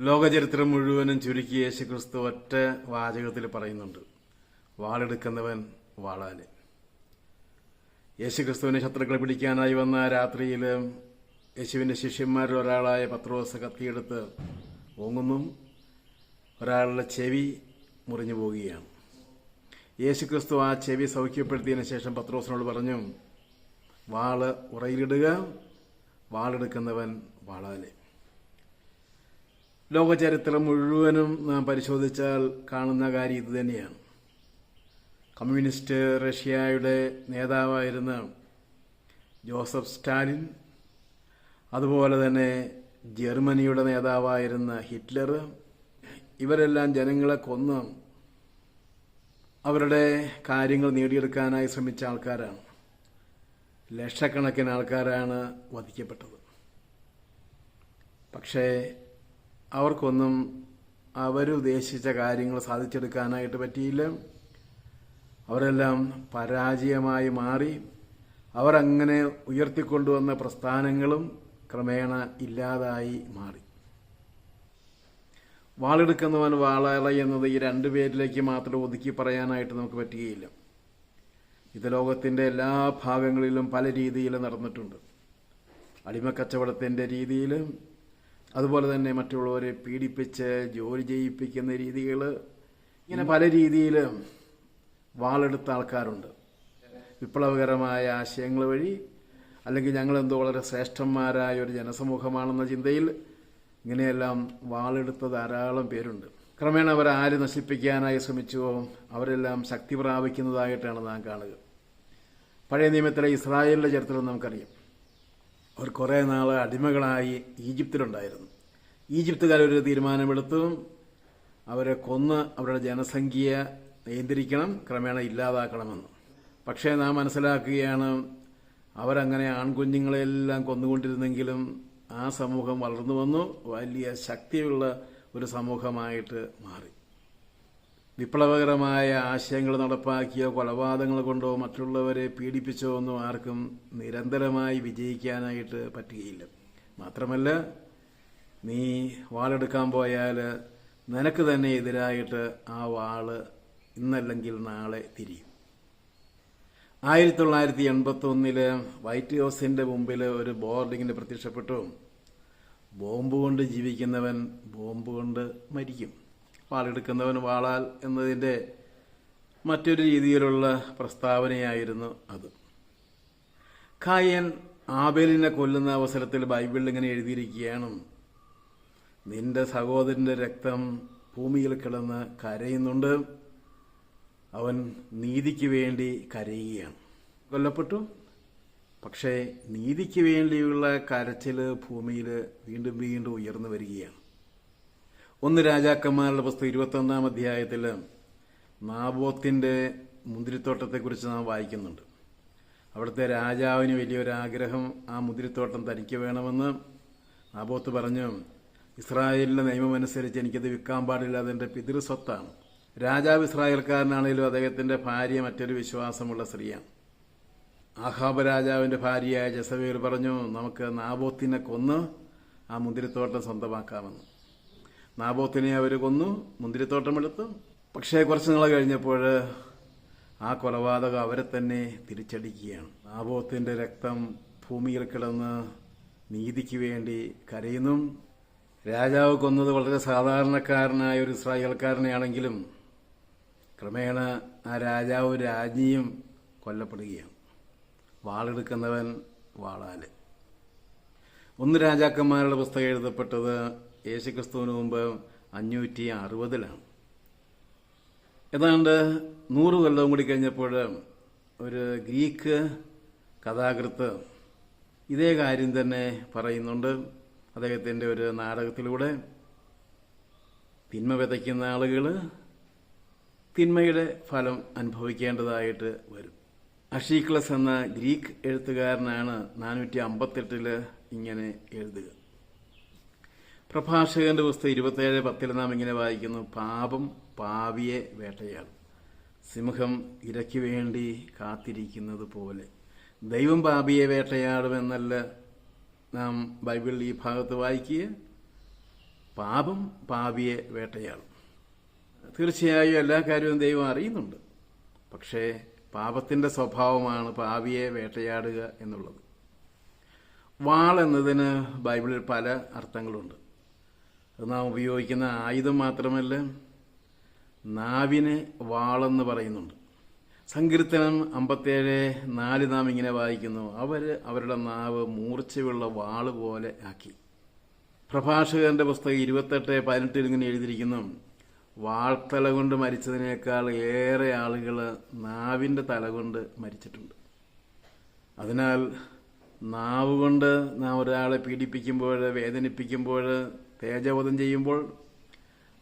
ലോകചരിത്രം മുഴുവനും ചുരുക്കി യേശുക്രിസ്തു ഒറ്റ വാചകത്തിൽ പറയുന്നുണ്ട്. വാളെടുക്കുന്നവൻ വാളാൽ. യേശുക്രിസ്തുവിനെ ശത്രുക്കളെ പിടിക്കാനായി വന്ന രാത്രിയിൽ യേശുവിന്റെ ശിഷ്യന്മാരിൽ ഒരാളായ പത്രോസ് കത്തിയെടുത്ത് ഓങ്ങുന്നു. ഒരാളുടെ ചെവി മുറിഞ്ഞു പോവുകയാണ്. യേശുക്രിസ്തു ആ ചെവി സൗഖ്യപ്പെടുത്തിയതിനു ശേഷം പത്രോസിനോട് പറഞ്ഞു വാൾ ഉറയിലിടുക വാളെടുക്കുന്നവൻ വാളാൽ. ലോകചരിത്രം മുഴുവനും നാം പരിശോധിച്ചാൽ കാണുന്ന കാര്യം ഇത് തന്നെയാണ്. കമ്മ്യൂണിസ്റ്റ് റഷ്യയുടെ നേതാവായിരുന്ന ജോസഫ് സ്റ്റാലിൻ അതുപോലെ തന്നെ ജർമ്മനിയുടെ നേതാവായിരുന്ന ഹിറ്റ്ലർ ഇവരെല്ലാം ജനങ്ങളെ കൊന്ന് അവരുടെ കാര്യങ്ങൾ നേടിയെടുക്കാനായി ശ്രമിച്ച ആൾക്കാരാണ്. ലക്ഷക്കണക്കിന് ആൾക്കാരാണ് വധിക്കപ്പെട്ടത്. പക്ഷേ അവർക്കൊന്നും അവരുദ്ദേശിച്ച കാര്യങ്ങൾ സാധിച്ചെടുക്കാനായിട്ട് പറ്റിയില്ല. അവരെല്ലാം പരാജയമായി മാറി. അവരങ്ങനെ ഉയർത്തിക്കൊണ്ടുവന്ന പ്രസ്ഥാനങ്ങളും ക്രമേണ ഇല്ലാതായി മാറി. വാളെടുക്കുന്നവൻ വാളാള എന്നത് ഈ രണ്ടു പേരിലേക്ക് മാത്രം ഒതുക്കി പറയാനായിട്ട് നമുക്ക് പറ്റുകയില്ല. ഇത് ലോകത്തിന്റെ എല്ലാ ഭാഗങ്ങളിലും പല രീതിയിൽ നടന്നിട്ടുണ്ട്. അടിമക്കച്ചവടത്തിന്റെ രീതിയിൽ അതുപോലെ തന്നെ മറ്റുള്ളവരെ പീഡിപ്പിച്ച് ജോലി ചെയ്യിപ്പിക്കുന്ന രീതികൾ ഇങ്ങനെ പല രീതിയിൽ വാളെടുത്ത ആൾക്കാരുണ്ട്. വിപ്ലവകരമായ ആശയങ്ങൾ വഴി അല്ലെങ്കിൽ ഞങ്ങളെന്തോ വളരെ ശ്രേഷ്ഠന്മാരായ ഒരു ജനസമൂഹമാണെന്ന ചിന്തയിൽ ഇങ്ങനെയെല്ലാം വാളെടുത്ത ധാരാളം പേരുണ്ട്. ക്രമേണ അവർ ആര് നശിപ്പിക്കാനായി ശ്രമിച്ചുവോ അവരെല്ലാം ശക്തി പ്രാപിക്കുന്നതായിട്ടാണ് നാം കാണുക. പഴയ നിയമത്തിലെ ഇസ്രായേലിന്റെ ചരിത്രം നമുക്കറിയാം. അവർ കുറേ നാൾ അടിമകളായി ഈജിപ്തിലുണ്ടായിരുന്നു. ഈജിപ്തുകാരൊരു തീരുമാനമെടുത്തു അവരെ കൊന്ന് അവരുടെ ജനസംഖ്യ നിയന്ത്രിക്കണം ക്രമേണ ഇല്ലാതാക്കണമെന്ന്. പക്ഷേ നാം മനസ്സിലാക്കുകയാണ് അവരങ്ങനെ ആൺകുഞ്ഞുങ്ങളെല്ലാം കൊന്നുകൊണ്ടിരുന്നെങ്കിലും ആ സമൂഹം വളർന്നു വന്നു. വലിയ ശക്തിയുള്ള ഒരു സമൂഹമായിട്ട് മാറി. വിപ്ലവകരമായ ആശയങ്ങൾ നടപ്പാക്കിയോ കൊലപാതകങ്ങൾ കൊണ്ടോ മറ്റുള്ളവരെ പീഡിപ്പിച്ചോ ഒന്നും ആർക്കും നിരന്തരമായി വിജയിക്കാനായിട്ട് പറ്റുകയില്ല. മാത്രമല്ല നീ വാളെടുക്കാൻ പോയാൽ നിനക്ക് തന്നെ എതിരായിട്ട് ആ വാൾ ഇന്നല്ലെങ്കിൽ നാളെ തിരിയും. ആയിരത്തി തൊള്ളായിരത്തി എൺപത്തി ഒന്നിൽ വൈറ്റ് ഹൗസിന്റെ മുമ്പിൽ ഒരു ബോർഡിങ്ങിന് പ്രത്യക്ഷപ്പെട്ടു. ബോംബ് കൊണ്ട് ജീവിക്കുന്നവൻ ബോംബ് കൊണ്ട് മരിക്കും. വാളെടുക്കുന്നവൻ വാളാൽ എന്നതിന്റെ മറ്റൊരു രീതിയിലുള്ള പ്രസ്താവനയായിരുന്നു അത്. കായൻ ആബേലിനെ കൊല്ലുന്ന അവസരത്തിൽ ബൈബിളിൽ ഇങ്ങനെ എഴുതിയിരിക്കുകയാണ്. നിന്റെ സഹോദരന്റെ രക്തം ഭൂമിയിൽ കിടന്ന് കരയുന്നുണ്ട്. അവൻ നീതിക്ക് വേണ്ടി കരയുകയാണ്. കൊല്ലപ്പെട്ടു. പക്ഷേ നീതിക്ക് വേണ്ടിയുള്ള കരച്ചിൽ ഭൂമിയിൽ വീണ്ടും വീണ്ടും ഉയർന്നു വരികയാണ്. ഒന്ന് രാജാക്കന്മാരുടെ പുസ്തകം ഇരുപത്തൊന്നാം അധ്യായത്തിൽ നാബോത്തിന്റെ മുന്തിരിത്തോട്ടത്തെക്കുറിച്ച് നാം വായിക്കുന്നുണ്ട്. അവിടുത്തെ രാജാവിന് വലിയൊരാഗ്രഹം ആ മുന്തിരിത്തോട്ടം തനിക്ക് വേണമെന്ന് നാബോത്ത് പറഞ്ഞു ഇസ്രായേലിന്റെ നിയമമനുസരിച്ച് എനിക്കത് വിൽക്കാൻ പാടില്ല അതെന്റെ പിതൃസ്വത്താണ് രാജാവ് ഇസ്രായേൽക്കാരനാണെങ്കിലും അദ്ദേഹത്തിന്റെ ഭാര്യ മറ്റൊരു വിശ്വാസമുള്ള സ്ത്രീയാണ്. ആഹാബ രാജാവിന്റെ ഭാര്യയായ ജസവേൽ പറഞ്ഞു നമുക്ക് നാബോത്തിനെ കൊന്ന് ആ മുന്തിരിത്തോട്ടം സ്വന്തമാക്കാമെന്ന്. നാബോത്തിനെ അവർ കൊന്നു മുന്തിരിത്തോട്ടമെടുത്തു. പക്ഷേ കുറച്ച് നാൾ കഴിഞ്ഞപ്പോൾ ആ കൊലപാതകം അവരെ തന്നെ തിരിച്ചടിക്കുകയാണ്. നാബോത്തിന്റെ രക്തം ഭൂമിയിൽ കിടന്ന് നീതിക്ക് വേണ്ടി കരയുന്നു. രാജാവ് കൊന്നത് വളരെ സാധാരണക്കാരനായ ഒരു ഇസ്രായേൽക്കാരനെയാണെങ്കിലും ക്രമേണ ആ രാജാവ് രാജ്ഞിയും കൊല്ലപ്പെടുകയാണ്. വാളെടുക്കുന്നവൻ വാളാൽ. ഒന്ന് രാജാക്കന്മാരുടെ പുസ്തകം എഴുതപ്പെട്ടത് യേശുക്രിസ്തുവിന് മുമ്പ് അഞ്ഞൂറ്റി അറുപതിലാണ് ഏതാണ്ട് നൂറ് കൊല്ലവും കൂടി കഴിഞ്ഞപ്പോൾ ഒരു ഗ്രീക്ക് കഥാകൃത്ത് ഇതേ കാര്യം തന്നെ പറയുന്നുണ്ട്. അദ്ദേഹത്തിന്റെ ഒരു നാടകത്തിലൂടെ തിന്മ വിതയ്ക്കുന്ന ആളുകൾ തിന്മയുടെ ഫലം അനുഭവിക്കേണ്ടതായിട്ട് വരും. അഷീക്ലസ് എന്ന ഗ്രീക്ക് എഴുത്തുകാരനാണ് നാനൂറ്റി അമ്പത്തെട്ടിൽ ഇങ്ങനെ എഴുതുക. പ്രഭാഷകന്റെ പുസ്തകം ഇരുപത്തേഴ് പത്തിൽ നാം ഇങ്ങനെ വായിക്കുന്നു പാപം പാവിയെ വേട്ടയാടും സിംഹം ഇരയ്ക്ക് വേണ്ടി കാത്തിരിക്കുന്നത് പോലെ. ദൈവം പാപിയെ വേട്ടയാടുമെന്നല്ല നാം ബൈബിളിൽ ഈ ഭാഗത്ത് വായിക്കുക. പാപം പാപിയെ വേട്ടയാടും തീർച്ചയായും എല്ലാ കാര്യവും ദൈവം അറിയുന്നുണ്ട്. പക്ഷേ പാപത്തിന്റെ സ്വഭാവമാണ് പാവിയെ വേട്ടയാടുക എന്നുള്ളത്. വാൾ എന്നതിന് ബൈബിളിൽ പല അർത്ഥങ്ങളുണ്ട്. നാം ഉപയോഗിക്കുന്ന ആയുധം മാത്രമല്ല നാവിനെ വാളെന്ന് പറയുന്നുണ്ട്. സങ്കീർത്തനം അമ്പത്തേഴ് നാല് നാം ഇങ്ങനെ വായിക്കുന്നു അവർ അവരുടെ നാവ് മൂർച്ചയുള്ള വാൾ പോലെ ആക്കി. പ്രഭാഷകന്റെ പുസ്തകം ഇരുപത്തെട്ട് പതിനെട്ടിൽ ഇങ്ങനെ എഴുതിയിരിക്കുന്നു വാൾത്തല കൊണ്ട് മരിച്ചതിനേക്കാൾ ഏറെ ആളുകൾ നാവിന്റെ തല കൊണ്ട് മരിച്ചിട്ടുണ്ട്. അതിനാൽ നാവ് കൊണ്ട് നാം ഒരാളെ പീഡിപ്പിക്കുമ്പോൾ വേദനിപ്പിക്കുമ്പോൾ തേജവധം ചെയ്യുമ്പോൾ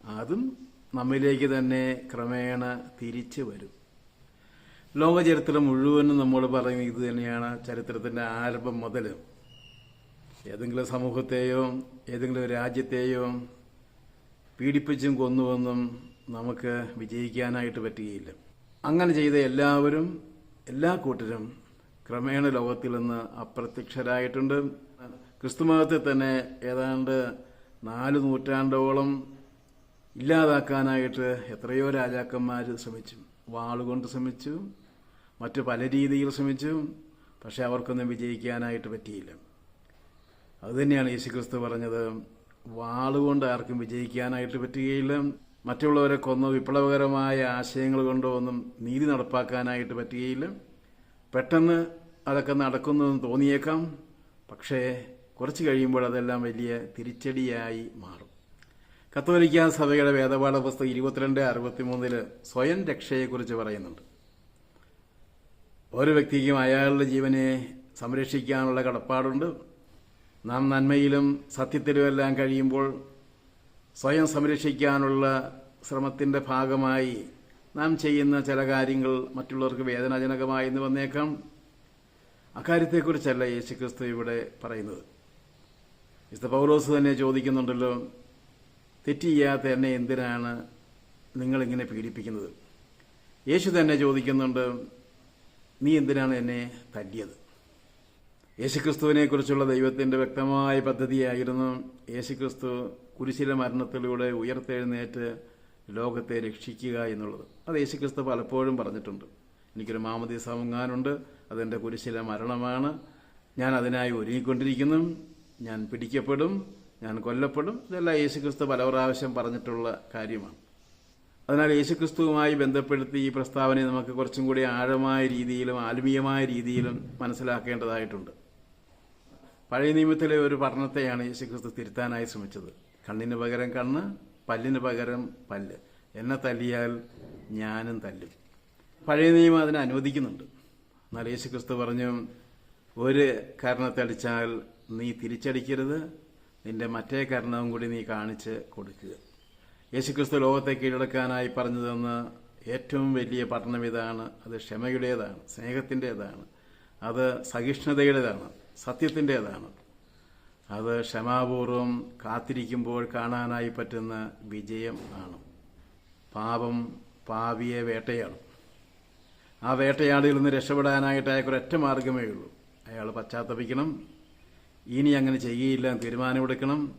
അതും നമ്മിലേക്ക് തന്നെ ക്രമേണ തിരിച്ചു വരും. ലോകചരിത്രം മുഴുവനും നമ്മൾ പറയുന്നത് ഇത് തന്നെയാണ് ചരിത്രത്തിന്റെ ആരംഭം മുതൽ. ഏതെങ്കിലും സമൂഹത്തെയോ ഏതെങ്കിലും രാജ്യത്തെയോ പീഡിപ്പിച്ചും കൊന്നുവെന്നും നമുക്ക് വിജയിക്കാനായിട്ട് പറ്റുകയില്ല. അങ്ങനെ ചെയ്ത എല്ലാവരും എല്ലാ കൂട്ടരും ക്രമേണ ലോകത്തിൽ നിന്ന് അപ്രത്യക്ഷരായിട്ടുണ്ട്. ക്രിസ്തുമതത്തെ തന്നെ ഏതാണ്ട് നാല് നൂറ്റാണ്ടോളം ഇല്ലാതാക്കാനായിട്ട് എത്രയോ രാജാക്കന്മാർ ശ്രമിച്ചു. വാളുകൊണ്ട് ശ്രമിച്ചു. മറ്റു പല രീതിയിൽ ശ്രമിച്ചു. പക്ഷെ അവർക്കൊന്നും വിജയിക്കാനായിട്ട് പറ്റിയില്ല. അതുതന്നെയാണ് യേശുക്രിസ്തു പറഞ്ഞത്. വാളുകൊണ്ട് ആർക്കും വിജയിക്കാനായിട്ട് പറ്റുകയില്ല. മറ്റുള്ളവരെ കൊന്നോ വിപ്ലവകരമായ ആശയങ്ങൾ കൊണ്ടോ ഒന്നും നീതി നടപ്പാക്കാനായിട്ട് പറ്റുകയില്ല. പെട്ടെന്ന് അതൊക്കെ നടക്കുന്നതെന്ന് തോന്നിയേക്കാം. പക്ഷേ കുറച്ച് കഴിയുമ്പോൾ അതെല്ലാം വലിയ തിരിച്ചടിയായി മാറും. കത്തോലിക്ക സഭയുടെ വേദപാഠ പുസ്തകം ഇരുപത്തിരണ്ട് അറുപത്തിമൂന്നിൽ സ്വയം രക്ഷയെക്കുറിച്ച് പറയുന്നുണ്ട്. ഓരോ വ്യക്തിക്കും അയാളുടെ ജീവനെ സംരക്ഷിക്കാനുള്ള കടപ്പാടുണ്ട്. നാം നന്മയിലും സത്യത്തിലുമെല്ലാം കഴിയുമ്പോൾ സ്വയം സംരക്ഷിക്കാനുള്ള ശ്രമത്തിന്റെ ഭാഗമായി നാം ചെയ്യുന്ന ചില കാര്യങ്ങൾ മറ്റുള്ളവർക്ക് വേദനാജനകമായി എന്ന് വന്നേക്കാം. അക്കാര്യത്തെക്കുറിച്ചല്ല യേശുക്രിസ്തു ഇവിടെ പറയുന്നത്. വിശുദ്ധ പൗലോസ് തന്നെ ചോദിക്കുന്നുണ്ടല്ലോ തെറ്റ് ചെയ്യാത്ത എന്നെ എന്തിനാണ് നിങ്ങളിങ്ങനെ പീഡിപ്പിക്കുന്നത്? യേശു തന്നെ ചോദിക്കുന്നുണ്ട് നീ എന്തിനാണ് എന്നെ തല്ലിയത്? യേശുക്രിസ്തുവിനെക്കുറിച്ചുള്ള ദൈവത്തിന്റെ വ്യക്തമായ പദ്ധതിയായിരുന്നു യേശുക്രിസ്തു കുരിശിലെ മരണത്തിലൂടെ ഉയർത്തെഴുന്നേറ്റ് ലോകത്തെ രക്ഷിക്കുക എന്നുള്ളത്. അത് യേശുക്രിസ്തു പലപ്പോഴും പറഞ്ഞിട്ടുണ്ട്. എനിക്കൊരു മാമതി സമങ്ങാനുണ്ട് അതെന്റെ കുരിശിലെ മരണമാണ്. ഞാൻ അതിനായി ഒരുങ്ങിക്കൊണ്ടിരിക്കുന്നു. ഞാൻ പിടിക്കപ്പെടും. ഞാൻ കൊല്ലപ്പെടും. ഇതെല്ലാം യേശുക്രിസ്തു പല പ്രാവശ്യം പറഞ്ഞിട്ടുള്ള കാര്യമാണ്. അതിനാൽ യേശുക്രിസ്തുവുമായി ബന്ധപ്പെടുത്തി ഈ പ്രസ്താവനയെ നമുക്ക് കുറച്ചും കൂടി ആഴമായ രീതിയിലും ആത്മീയമായ രീതിയിലും മനസ്സിലാക്കേണ്ടതായിട്ടുണ്ട്. പഴയ നിയമത്തിലെ ഒരു പഠനത്തെയാണ് യേശുക്രിസ്തു തിരുത്താനായി ശ്രമിച്ചത്. കണ്ണിന് പകരം കണ്ണ് പല്ലിന് പകരം പല്ല്. എന്നെ തല്ലിയാൽ ഞാനും തല്ലും. പഴയ നിയമം അതിനെ അനുവദിക്കുന്നുണ്ട്. എന്നാൽ യേശുക്രിസ്തു പറഞ്ഞു ഒരു കാരണത്തെ അടിച്ചാൽ നീ തിരിച്ചടിക്കരുത്. നിന്റെ മറ്റേ കാരണവും കൂടി നീ കാണിച്ച് കൊടുക്കുക. യേശുക്രിസ്തു ലോകത്തെ കീഴടക്കാനായി പറഞ്ഞു തന്ന ഏറ്റവും വലിയ പഠനം ഇതാണ്. അത് ക്ഷമയുടേതാണ് സ്നേഹത്തിന്റെതാണ്. അത് സഹിഷ്ണുതയുടേതാണ് സത്യത്തിന്റെതാണ്. അത് ക്ഷമാപൂർവം കാത്തിരിക്കുമ്പോൾ കാണാനായി പറ്റുന്ന വിജയം ആണ്. പാപം പാവിയെ വേട്ടയാടും. ആ വേട്ടയാടിൽ നിന്ന് രക്ഷപ്പെടാനായിട്ട് അയാൾക്ക് ഒരൊറ്റ മാർഗമേ ഉള്ളൂ. അയാൾ പശ്ചാത്തപിക്കണം. ഇനി അങ്ങനെ ചെയ്യുകയില്ല എന്ന് തീരുമാനമെടുക്കണം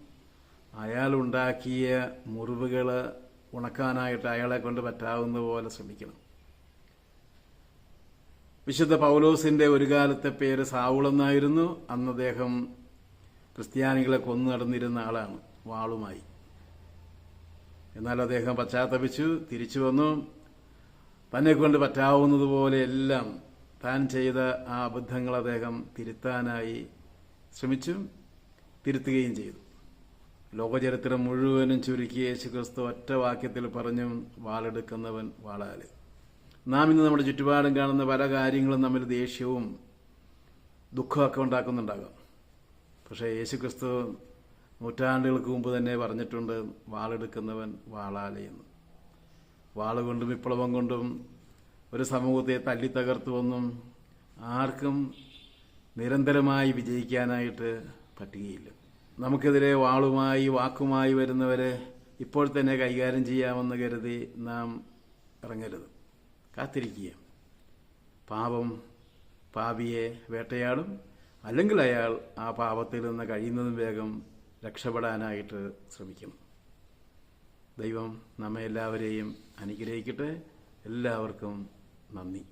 അയാൾ ഉണ്ടാക്കിയ മുറിവുകൾ ഉണക്കാനായിട്ട് അയാളെ കൊണ്ട് പറ്റാവുന്ന പോലെ ശ്രമിക്കണം. വിശുദ്ധ പൗലോസിന്റെ ഒരു കാലത്തെ പേര് സാവുളെന്നായിരുന്നു അന്ന് അദ്ദേഹം ക്രിസ്ത്യാനികളെ കൊന്നു നടന്നിരുന്ന ആളാണ് വാളുമായി. എന്നാൽ അദ്ദേഹം പശ്ചാത്തപിച്ചു തിരിച്ചു വന്നു. തന്നെ കൊണ്ട് പറ്റാവുന്നതുപോലെ എല്ലാം താൻ ചെയ്ത ആ അബദ്ധങ്ങൾ അദ്ദേഹം തിരുത്താനായി ശ്രമിച്ചു തിരുത്തുകയും ചെയ്തു. ലോകചരിത്രം മുഴുവനും ചുരുക്കി യേശുക്രിസ്തു ഒറ്റ വാക്യത്തിൽ പറഞ്ഞു വാളെടുക്കുന്നവൻ വാളാൽ. നാം ഇന്ന് നമ്മുടെ ചുറ്റുപാടും കാണുന്ന പല കാര്യങ്ങളും തമ്മിൽ ദേഷ്യവും ദുഃഖമൊക്കെ ഉണ്ടാക്കുന്നുണ്ടാകാം. പക്ഷേ യേശുക്രിസ്തു നൂറ്റാണ്ടുകൾക്ക് മുമ്പ് തന്നെ പറഞ്ഞിട്ടുണ്ട് വാളെടുക്കുന്നവൻ വാളാലയെന്ന് വാളുകൊണ്ടും വിപ്ലവം കൊണ്ടും ഒരു സമൂഹത്തെ തല്ലി തകർത്തുവെന്നും ആർക്കും നിരന്തരമായി വിജയിക്കാനായിട്ട് പറ്റുകയില്ല. നമുക്കെതിരെ വാളുമായി വാക്കുമായി വരുന്നവരെ ഇപ്പോൾ തന്നെ കൈകാര്യം ചെയ്യാമെന്ന് കരുതി നാം ഇറങ്ങരുത്. കാത്തിരിക്കുക. പാപം പാപിയെ വേട്ടയാടും അല്ലെങ്കിൽ അയാൾ ആ പാപത്തിൽ നിന്ന് കഴിയുന്നതും വേഗം രക്ഷപ്പെടാനായിട്ട് ശ്രമിക്കും. ദൈവം നമ്മെ എല്ലാവരെയും അനുഗ്രഹിക്കട്ടെ. എല്ലാവർക്കും നന്ദി.